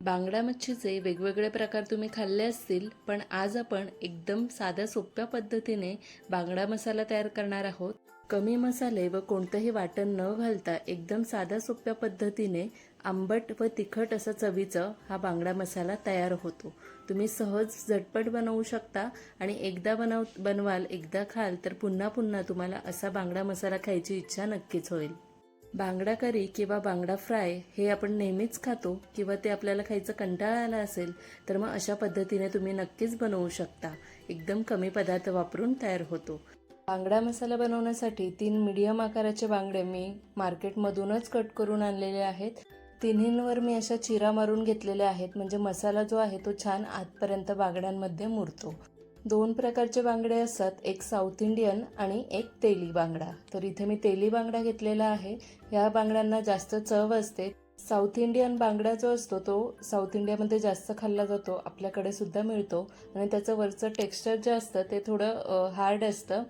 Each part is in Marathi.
बांगडा मच्छीचे वेगवेगळे प्रकार तुम्ही खाल्ले असतील पण आज आपण एकदम साध्या सोप्या पद्धतीने बांगडा मसाला तयार करणार आहोत. कमी मसाले व कोणतंही वाटण न घालता एकदम साध्या सोप्या पद्धतीने आंबट व तिखट असं चवीचं हा बांगडा मसाला तयार होतो. तुम्ही सहज झटपट बनवू शकता आणि एकदा बनव बनवाल एकदा खाल तर पुन्हा पुन्हा तुम्हाला असा बांगडा मसाला खायची इच्छा नक्कीच होईल. बांगडा करी किंवा बांगडा फ्राय हे आपण नेहमीच खातो किंवा ते आपल्याला खायचं कंटाळा आला असेल तर मग अशा पद्धतीने तुम्ही नक्कीच बनवू शकता. एकदम कमी पदार्थ वापरून तयार होतो. बांगडा मसाला बनवण्यासाठी तीन मीडियम आकाराचे बांगडे मी मार्केटमधूनच कट करून आणलेले आहेत. तिन्हींवर मी अशा चिरा मारून घेतलेल्या आहेत म्हणजे मसाला जो आहे तो छान आतपर्यंत बांगड्यांमध्ये मुरतो. दोन प्रकारचे बांगडे असतात. एक साऊथ इंडियन आणि एक तेली बांगडा. तर इथे मी तेली बांगडा घेतलेला आहे. ह्या बांगड्यांना जास्त चव असते. साऊथ इंडियन बांगडा जो असतो तो साऊथ इंडियामध्ये जास्त खाल्ला जातो. आपल्याकडे सुद्धा मिळतो. आणि त्याचं वरचं टेक्स्चर जे असतं ते थोडं हार्ड असतं.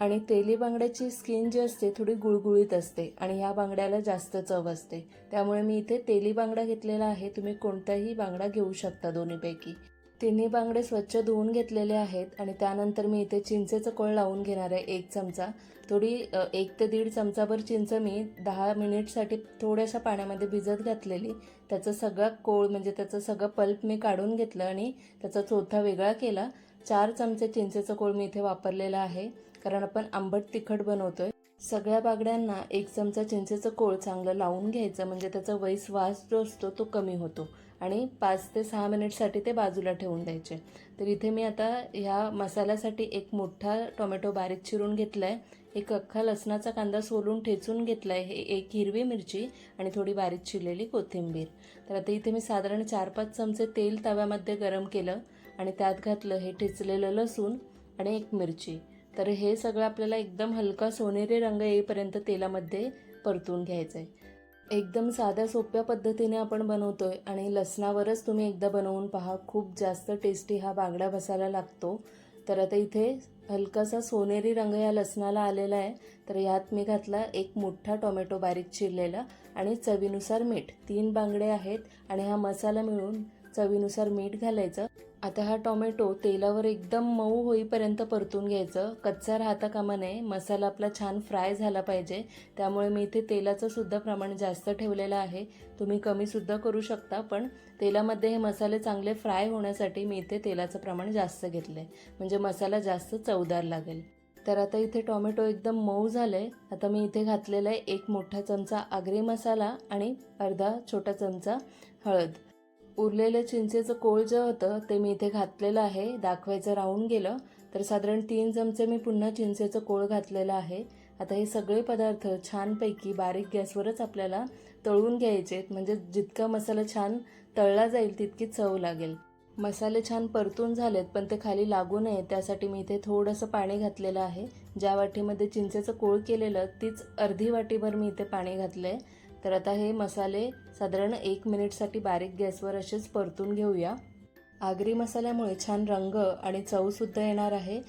आणि तेली बांगड्याची स्किन जी असते थोडी गुळगुळीत असते. आणि ह्या बांगड्याला जास्त चव असते. त्यामुळे मी इथे तेली बांगडा घेतलेला आहे. तुम्ही कोणताही बांगडा घेऊ शकता दोन्हीपैकी. तिन्ही बांगडे स्वच्छ धुवून घेतलेले आहेत आणि त्यानंतर मी इथे चिंचेचं कोळ लावून घेणार आहे एक चमचा. थोडी एक ते दीड चमचाभर चिंच मी दहा मिनिटसाठी थोड्याशा पाण्यामध्ये भिजत घातलेली. त्याचं सगळं कोळ म्हणजे त्याचं सगळं पल्प मी काढून घेतलं आणि त्याचा चोथा वेगळा केला. चार चमचे चिंचेचं कोळ मी इथे वापरलेला आहे. कारण आपण आंबट तिखट बनवतोय. सगळ्या बागड्यांना एक चमचा चिंचेचं कोळ चांगलं लावून घ्यायचं म्हणजे त्याचा वैस वास जो असतो तो कमी होतो. आणि पाच ते सहा मिनिटसाठी ते बाजूला ठेवून द्यायचे. तर इथे मी आता ह्या मसाल्यासाठी एक मोठा टोमॅटो बारीक चिरून घेतला आहे एक अख्खा लसणाचा कांदा सोलून ठेचून घेतला आहे हे एक हिरवी मिरची आणि थोडी बारीक चिरलेली कोथिंबीर. तर आता इथे मी साधारण चार पाच चमचे तेल तव्यामध्ये गरम केलं आणि त्यात घातलं हे ठेचलेलं लसूण आणि एक मिरची. तर हे सगळं आपल्याला एकदम हलका सोनेरी रंग येईपर्यंत तेलामध्ये परतून घ्यायचं आहे एकदम साध्या सोप्या पद्धतीने आपण बनवतोय आणि लसणावरच तुम्ही एकदा बनवून पहा. खूप जास्त टेस्टी हा बांगडा बसायला लागतो. तर आता इथे हलकासा सोनेरी रंग या लसणाला आलेला आहे. तर यात मी घातला एक मोठा टोमॅटो बारीक चिरलेला आणि चवीनुसार मीठ. तीन बांगडे आहेत आणि हा मसाला मिळून चवीनुसार मीठ घालायचं. आता हा टोमॅटो तेलावर एकदम मऊ होईपर्यंत परतून घ्यायचं. कच्चा राहता कामा नये. मसाला आपला छान फ्राय झाला पाहिजे. त्यामुळे मी इथे तेलाचं सुद्धा प्रमाण जास्त ठेवलेलं आहे. तुम्ही कमीसुद्धा करू शकता पण तेलामध्ये हे मसाले चांगले फ्राय होण्यासाठी मी इथे तेलाचं प्रमाण जास्त घेतलं आहे म्हणजे मसाला जास्त चवदार लागेल. तर आता इथे टोमॅटो एकदम मऊ झालं आहे आता मी इथे घातलेला आहे एक मोठा चमचा आगरी मसाला आणि अर्धा छोटा चमचा हळद. उरलेलं चिंचेचं कोळ जे होतं ते मी इथे घातलेलं आहे. दाखवायचं राहून गेलं तर साधारण तीन चमचे मी पुन्हा चिंचेचं कोळ घातलेलं आहे. आता हे सगळे पदार्थ छानपैकी बारीक गॅसवरच आपल्याला तळून घ्यायचे म्हणजे जितका मसाला छान तळला जाईल तितकी चव लागेल. मसाले छान परतून झालेत पण ते खाली लागू नये. त्यासाठी मी इथे थोडंसं पाणी घातलेलं आहे. ज्या वाटीमध्ये चिंचेचं कोळ केलेलं तीच अर्धी वाटीभर मी इथे पाणी घातलं आहे तर आता हे मसाले साधारण एक मिनिटसाठी बारीक गॅसवर असेच परतून घेऊया. आगरी मसाल्यामुळे छान रंग आणि चवसुद्धा येणार आहे.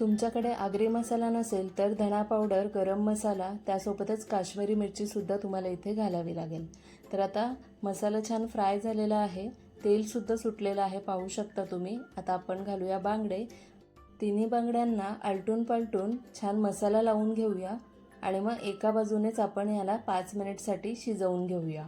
तुमच्याकडे आगरी मसाला नसेल तर धणा पावडर गरम मसाला त्यासोबतच काश्मीरी मिरचीसुद्धा तुम्हाला इथे घालावी लागेल. तर आता मसाला छान फ्राय झालेला आहे. तेलसुद्धा सुटलेलं आहे पाहू शकता तुम्ही. आता आपण घालूया बांगडे. तिन्ही बांगड्यांना आलटून पालटून छान मसाला लावून घेऊया. आणि मग एका बाजूनेच आपण ह्याला पाच मिनिटसाठी शिजवून घेऊया.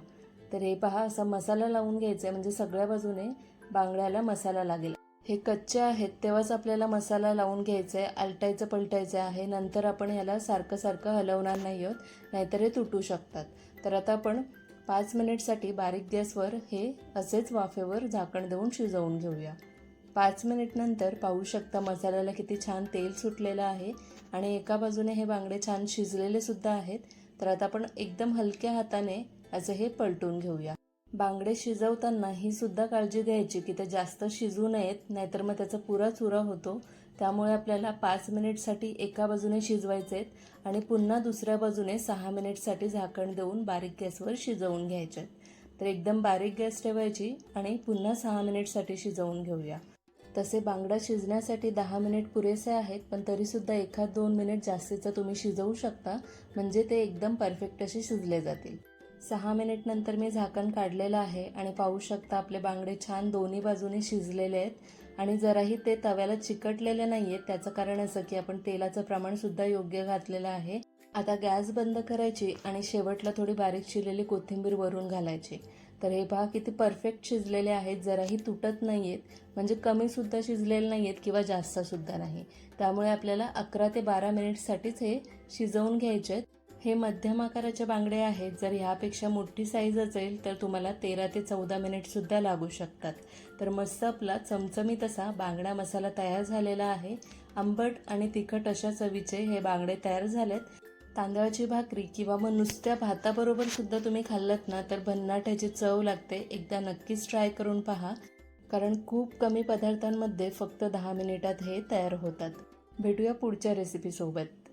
तर हे पहा असा मसाला लावून घ्यायचा आहे म्हणजे सगळ्या बाजूने बांगड्याला मसाला लागेल. हे कच्चे आहेत तेव्हाच आपल्याला मसाला लावून घ्यायचा आहे आलटायचं पलटायचं आहे नंतर आपण ह्याला सारखं सारखं हलवणार नाही आहोत नाहीतर हे तुटू शकतात. तर आता आपण पाच मिनिटसाठी बारीक गॅसवर हे असेच वाफेवर झाकण देऊन शिजवून घेऊया. पाच मिनिटनंतर पाहू शकता मसाल्याला किती छान तेल सुटलेलं आहे. आणि एका बाजूने हे बांगडे छान शिजलेले सुद्धा आहेत. तर आता आपण एकदम हलक्या हाताने असं हे पलटून घेऊया. बांगडे शिजवताना ही सुद्धा काळजी घ्यायची की ते जास्त शिजू नयेत नाहीतर मग त्याचा पुरा चुरा होतो. त्यामुळे आपल्याला पाच मिनिटसाठी एका बाजूने शिजवायचे आहेत आणि पुन्हा दुसऱ्या बाजूने सहा मिनिटसाठी झाकण देऊन बारीक गॅसवर शिजवून घ्यायचे. तर एकदम बारीक गॅस ठेवायची आणि पुन्हा सहा मिनिटसाठी शिजवून घेऊया. तसे बांगडा शिजण्यासाठी दहा मिनिट पुरेसे आहेत पण तरीसुद्धा एखाद दोन मिनिट जास्तीचं तुम्ही शिजवू शकता म्हणजे ते एकदम परफेक्ट असे शिजले जातील. सहा मिनिट नंतर मी झाकण काढलेलं आहे आणि पाहू शकता आपले बांगडे छान दोन्ही बाजूने शिजलेले आहेत आणि जराही ते तव्याला चिकटलेले नाही आहेत त्याचं कारण असं की आपण तेलाचं प्रमाणसुद्धा योग्य घातलेलं आहे. आता गॅस बंद करायची आणि शेवटला थोडी बारीक चिरलेली कोथिंबीर वरून घालायची. तर हे पहा किती परफेक्ट शिजलेले आहेत. जराही तुटत नाही आहेत म्हणजे कमीसुद्धा शिजलेले नाही आहेत किंवा जास्तसुद्धा नाही. त्यामुळे आपल्याला अकरा ते बारा मिनिटसाठीच हे शिजवून घ्यायचे आहेत. हे मध्यम आकाराचे बांगडे आहेत. जर ह्यापेक्षा मोठी साईज असेल तर तुम्हाला तेरा ते चौदा मिनिटसुद्धा लागू शकतात. तर मस्त आपला चमचमीत असा बांगडा मसाला तयार झालेला आहे. आंबट आणि तिखट अशा चवीचे हे बांगडे तयार झालेत. तांदळाची भाकरी किंवा मग नुसत्या भाताबरोबर सुद्धा तुम्ही खाल्लत ना तर भन्नाट ह्याची चव लागते. एकदा नक्कीच ट्राय करून पहा. कारण खूप कमी पदार्थांमध्ये फक्त दहा मिनिटात हे तयार होतात. भेटूया पुढच्या रेसिपीसोबत